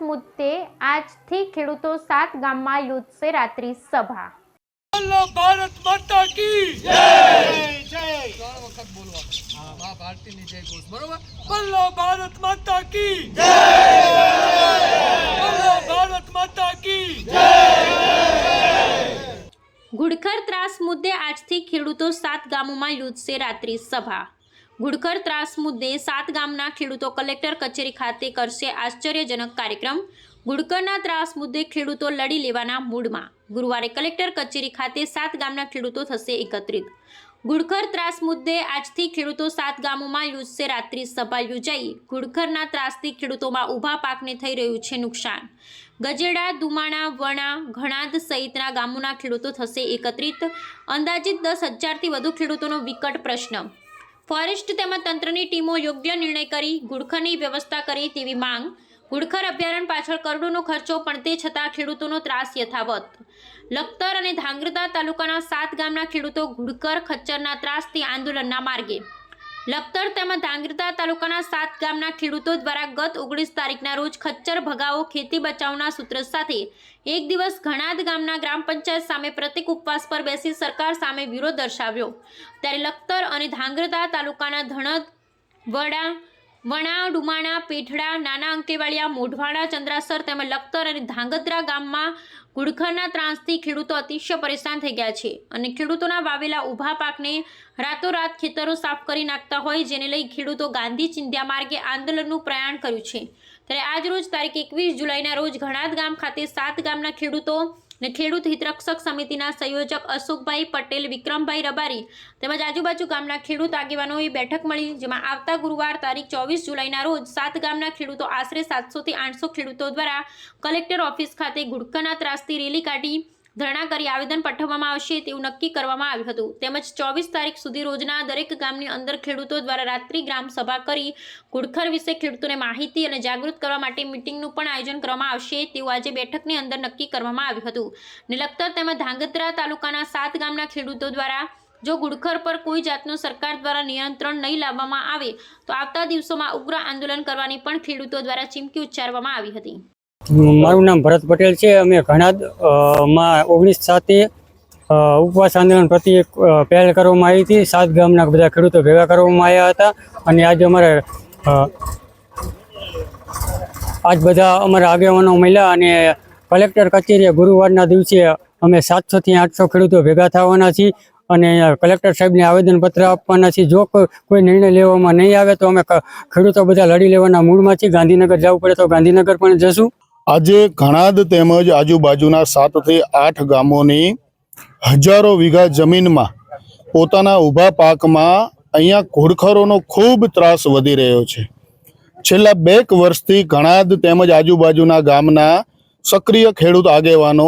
મુદ્દે આજથી ખેડૂતો સાત ગામમાં યોજશે રાત્રિ સભા. ભારત માતા કી જય! જય! ત્રણ વખત બોલવાનું. હા મા ભારતીની જય ઘોષ. બરોબર? બોલો ભારત માતા કી જય! બોલો ભારત માતા કી જય! ઘુડખર ત્રાસ મુદ્દે આજથી ખેડૂતો સાત ગામોમાં યોજશે રાત્રિ સભા. ઘુડખર ત્રાસ મુદ્દે સાત ગામના ખેડૂતો કલેક્ટર કચેરી ખાતે કરશે આશ્ચર્યજનક કાર્યક્રમ. ઘુડખરના ત્રાસ મુદ્દે ખેડૂતો લડી લેવાના મૂડમાં. ગુરુવારે કલેક્ટર કચેરી ખાતે સાત ગામના ખેડૂતો થશે એકત્રિત. ઘુડખર ત્રાસ મુદ્દે આજથી ખેડૂતો સાત ગામોમાં યોજશે રાત્રિ સભા યોજાઈ. ઘુડખરના ત્રાસથી ખેડૂતોમાં ઊભા પાકને થઈ રહ્યું છે નુકસાન. ગજેડા, દુમાણા, વણા, ઘણાદ સહિતના ગામોના ખેડૂતો થશે એકત્રિત. અંદાજિત દસ હજારથી વધુ ખેડૂતોનો વિકટ પ્રશ્ન. ફોરેસ્ટ તેમજ તંત્રની ટીમો યોગ્ય નિર્ણય કરી ઘુડખરની વ્યવસ્થા કરી તેવી માંગ. ઘુડખર અભયારણ્ય પાછળ કરોડોનો ખર્ચો, પણ તે છતાં ખેડૂતોનો ત્રાસ યથાવત. લખતર અને ધાંગ્રધા તાલુકાના સાત ગામના ખેડૂતો ઘુડખર ખચ્ચરના ત્રાસથી આંદોલનના માર્ગે લખતર તેમજ ધાંગ્રધા તાલુકાના સાત ગામના ખેડૂતો દ્વારા ગત ઓગણીસ તારીખના રોજ ખચ્ચર ભગાવો, ખેતી બચાવના સૂત્ર સાથે એક દિવસ ઘણાદ ગામના ગ્રામ પંચાયત સામે પ્રતિક ઉપવાસ પર બેસી સરકાર સામે વિરોધ દર્શાવ્યો. ત્યારે લખતર અને ધાંગ્રધા તાલુકાના ધણદ, વડા વણા ડુમાણા, પેઠડા, નાના અંકેવાળિયા મોઢવાડા ચંદ્રાસર તેમજ લખતર અને ધાંગધ્રા ગામમાં ઘુડખરના ત્રાસથી ખેડૂતો અતિશય પરેશાન થઈ ગયા છે અને ખેડૂતોના વાવેલા ઊભા પાકને રાતોરાત ખેતરો સાફ કરી નાખતા હોય જેને લઈ ખેડૂતો ગાંધી ચિંધ્યા માર્ગે આંદોલનનું પ્રયાણ કર્યું છે. ત્યારે આજ રોજ તારીખ એકવીસ જુલાઈના રોજ ઘણાદ ગામ ખાતે સાત ગામના ખેડૂતો ને ખેડૂત હિતરક્ષક સમિતિના સંયોજક અશોકભાઈ પટેલ, વિક્રમભાઈ રબારી તેમજ આજુબાજુ ગામના ખેડૂત આગેવાનોએ બેઠક મળી, જેમાં આવતા ગુરુવાર તારીખ ચોવીસ જુલાઈના રોજ સાત ગામના ખેડૂતો આશરે સાતસોથી આઠસો ખેડૂતો દ્વારા કલેક્ટર ઓફિસ ખાતે ગુડકાના ત્રાસથી રેલી કાઢી ધરણા કરી આવેદન પાઠવવામાં આવશે તેવું નક્કી કરવામાં આવ્યું હતું. તેમજ ચોવીસ તારીખ સુધી રોજના દરેક ગામની અંદર ખેડૂતો દ્વારા રાત્રિ ગ્રામ સભા કરી ઘુડખર વિશે ખેડૂતોને માહિતી અને જાગૃત કરવા માટે મિટિંગનું પણ આયોજન કરવામાં આવશે તેવું આજે બેઠકની અંદર નક્કી કરવામાં આવ્યું હતું. નિલખતર તેમજ ધાંગધ્રા તાલુકાના સાત ગામના ખેડૂતો દ્વારા જો ગુડખર પર કોઈ જાતનું સરકાર દ્વારા નિયંત્રણ નહીં લાવવામાં આવે તો આવતા દિવસોમાં ઉગ્ર આંદોલન કરવાની પણ ખેડૂતો દ્વારા ચીમકી ઉચ્ચારવામાં આવી હતી. મારું નામ ભરત પટેલ છે. અમે ઘણા માં ઓગણીસ સાતે ઉપવાસ આંદોલન પ્રતિ એક પહેલ કરવામાં આવી હતી. સાત ગામના બધા ખેડૂતો ભેગા કરવામાં આવ્યા હતા. અને આજે અમારે આજ બધા અમારા આગેવાનો મળ્યા અને કલેક્ટર કચેરીએ ગુરુવારના દિવસે અમે સાતસોથી આઠસો ખેડૂતો ભેગા થવાના છીએ અને કલેક્ટર સાહેબને આવેદનપત્ર આપવાના છીએ. જો કોઈ નિર્ણય લેવામાં નહીં આવે તો અમે ખેડૂતો બધા લડી લેવાના મૂળમાં છીએ. ગાંધીનગર જવું પડે તો ગાંધીનગર પણ જશું. આજે ઘણાદ તેમજ આજુબાજુના સાતથી આઠ ગામોની હજારો વીઘા જમીનમાં પોતાના ઊભા પાકમાં અહીંયા ઘોડખરોનો ખૂબ ત્રાસ વધી રહ્યો છે. છેલ્લા બેક વર્ષથી ઘણાદ તેમજ આજુબાજુના ગામના સક્રિય ખેડૂત આગેવાનો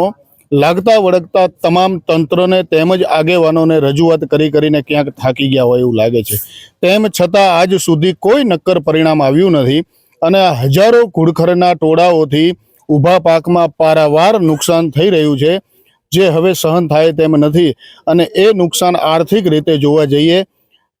લાગતા વળગતા તમામ તંત્રને તેમજ આગેવાનોને રજૂઆત કરી કરીને ક્યાંક થાકી ગયા હોય એવું લાગે છે. તેમ છતાં આજ સુધી કોઈ નક્કર પરિણામ આવ્યું નથી અને હજારો ઘુડખરના ટોળાઓથી ઊભા પાકમાં પારાવાર નુકસાન થઈ રહ્યું છે, જે હવે સહન થાય તેમ નથી. અને એ નુકસાન આર્થિક રીતે જોવા જઈએ,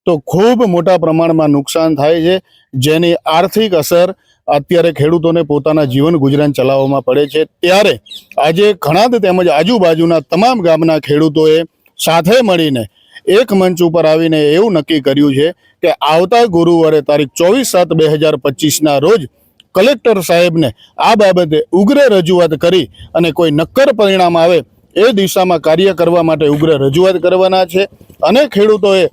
તો ખૂબ મોટા પ્રમાણમાં નુકસાન થાય છે, જેની આર્થિક અસર અત્યારે ખેડૂતોને પોતાના જીવન ગુજરાન ચલાવવામાં પડે છે. ત્યારે આજે ઘણા તેમજ આજુબાજુના તમામ ગામના ખેડૂતોએ સાથે મળીને એક મંચ ઉપર આવીને એવું નક્કી કર્યું છે કે આવતા ગુરુવારે તારીખ ચોવીસ સાત બે હજાર પચીસના રોજ કલેક્ટર સાહેબને આ બાબતે ઉગ્ર રજૂઆત કરી અને કોઈ નક્કર પરિણામ આવે એ દિશામાં કાર્ય કરવા માટે ઉગ્ર રજૂઆત કરવાના છે. અને ખેડૂતોએ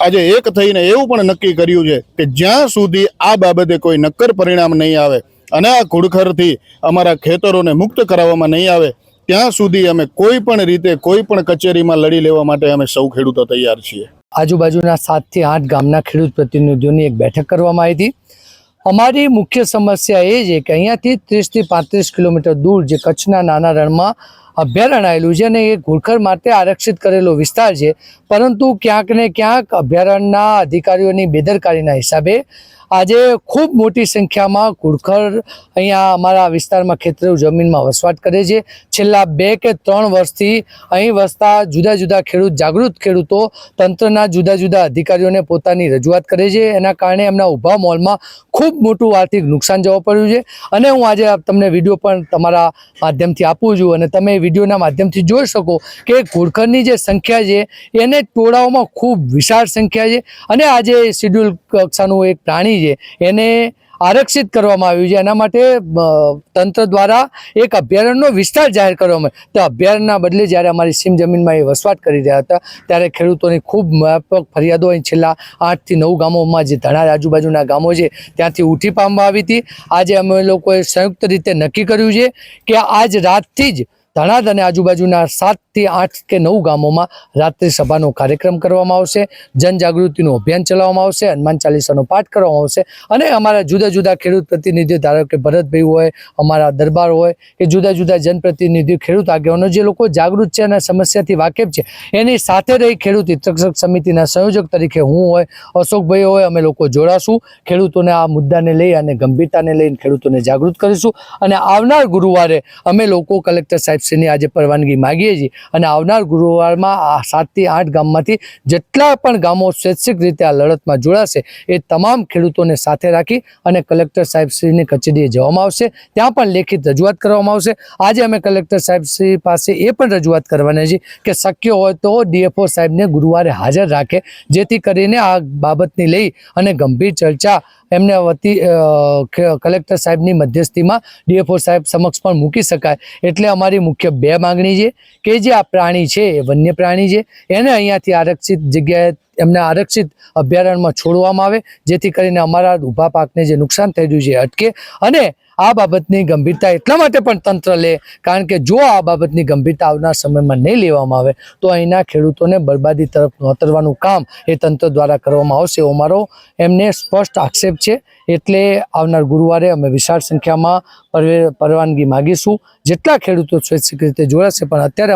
આજે એક થઈને એવું પણ નક્કી કર્યું છે કે જ્યાં સુધી આ બાબતે કોઈ નક્કર પરિણામ નહીં આવે અને આ ઘુડખરથી અમારા ખેતરોને મુક્ત કરાવવામાં નહીં આવે, ત્યાં સુધી અમે કોઈ પણ રીતે કોઈ પણ કચેરીમાં લડી લેવા માટે અમે સૌ ખેડૂતો તૈયાર છીએ. આજુબાજુના સાતથી આઠ ગામના ખેડૂત પ્રતિનિધિઓની એક બેઠક કરવામાં આવી હતી. અમારી મુખ્ય સમસ્યા એ છે કે અહીંયાથી ત્રીસથી પાંત્રીસ કિલોમીટર દૂર જે કચ્છના નાના રણમાં અભયારણ્ય આવેલું છે અને એ ઘુડખર માટે આરક્ષિત કરેલો વિસ્તાર છે. પરંતુ ક્યાંક ને ક્યાંક અભયારણ્યના અધિકારીઓની બેદરકારીના હિસાબે આજે ખૂબ મોટી સંખ્યામાં ઘુડખર અહીંયા અમારા વિસ્તારમાં ખેતરો જમીનમાં વસવાટ કરે છે. છેલ્લા બે કે ત્રણ વર્ષથી અહીં વસતા જુદા જુદા ખેડૂત, જાગૃત ખેડૂતો તંત્રના જુદા જુદા અધિકારીઓને પોતાની રજૂઆત કરે છે. એના કારણે એમના ઊભા મોલમાં ખૂબ મોટું આર્થિક નુકસાન જવા પડ્યું છે. અને હું આજે તમને વીડિયો પણ તમારા માધ્યમથી આપું છું અને તમે વિડીયોના માધ્યમથી જોઈ શકો કે ઘોડખરની જે સંખ્યા છે, એને ટોળાઓમાં ખૂબ વિશાળ સંખ્યા છે અને આજે શિડ્યુલ કક્ષાનું એક પ્રાણી છે, એને આરક્ષિત કરવામાં આવ્યું છે એના માટે તંત્ર દ્વારા એક અભયારણ્યનો વિસ્તાર જાહેર કરવામાં આવ્યો. તો અભયારણ્યના બદલે જ્યારે અમારી સીમ જમીનમાં એ વસવાટ કરી રહ્યા હતા, ત્યારે ખેડૂતોની ખૂબ વ્યાપક ફરિયાદો અહીં છેલ્લા આઠથી નવ ગામોમાં જે ધણા આજુબાજુના ગામો છે, ત્યાંથી ઉઠી પામવા આવી હતી આજે અમે લોકોએ સંયુક્ત રીતે નક્કી કર્યું છે કે આજ રાતથી જ ધણાદ અને આજુબાજુના સાતથી આઠ કે નવ ગામોમાં રાત્રિ સભાનો કાર્યક્રમ કરવામાં આવશે, જનજાગૃતિનું અભિયાન ચલાવવામાં આવશે, હનુમાન ચાલીસાનો પાઠ કરવામાં આવશે અને અમારા જુદા જુદા ખેડૂત પ્રતિનિધિઓ, ધારો કે ભરતભાઈ હોય, અમારા દરબાર હોય, કે જુદા જુદા જનપ્રતિનિધિઓ, ખેડૂત આગેવાનો જે લોકો જાગૃત છે અને સમસ્યાથી વાકેફ છે, એની સાથે રહી ખેડૂત હિતરક્ષક સમિતિના સંયોજક તરીકે હું હોય, અશોકભાઈ હોય, અમે લોકો જોડાશું, ખેડૂતોને આ મુદ્દાને લઈ અને ગંભીરતાને લઈને ખેડૂતોને જાગૃત કરીશું અને આવનાર ગુરુવારે અમે લોકો કલેક્ટર સાહેબશ્રીની આજે પરવાનગી માગીએ છીએ. અને આવનાર ગુરુવારમાં આ સાતથી આઠ ગામમાંથી જેટલા પણ ગામો સ્વૈચ્છિક રીતે આ લડતમાં જોડાશે, એ તમામ ખેડૂતોને સાથે રાખી અને કલેક્ટર સાહેબશ્રીની કચેરીએ જવામાં આવશે. ત્યાં પણ લેખિત રજૂઆત કરવામાં આવશે. આજે અમે કલેક્ટર સાહેબશ્રી પાસે એ પણ રજૂઆત કરવાની છીએ કે શક્ય હોય તો ડીએફઓ સાહેબને ગુરુવારે હાજર રાખે, જેથી કરીને આ બાબતની લઈ અને ગંભીર ચર્ચા એમને વતી કલેક્ટર સાહેબની મધ્યસ્થીમાં ડીએફઓ સાહેબ સમક્ષ પણ મૂકી શકાય. એટલે અમારી મુખ્ય બે માંગણી છે, કે જે આ પ્રાણી છે, એ વન્ય પ્રાણી છે, એને અહીંયાથી આરક્ષિત જગ્યાએ એમને આરક્ષિત અભયારણ્યમાં છોડવામાં આવે, જેથી કરીને અમારા ઊભા પાકને જે નુકસાન થઈ રહ્યું છે અટકે. અને આ બાબતની ગંભીરતા એટલા માટે પણ તંત્ર લે, કારણ કે જો આ બાબતની ગંભીરતા આવનાર સમયમાં નહીં લેવામાં આવે, તો અહીંના ખેડૂતોને બરબાદી તરફ નોતરવાનું કામ એ તંત્ર દ્વારા કરવામાં આવશે. એવો મારો એમને સ્પષ્ટ આક્ષેપ છે. એટલે આવનાર ગુરુવારે અમે વિશાળ સંખ્યામાં પરવાનગી માગીશું. જેટલા ખેડૂતો સ્વૈચ્છિક રીતે જોડાશે, પણ અત્યારે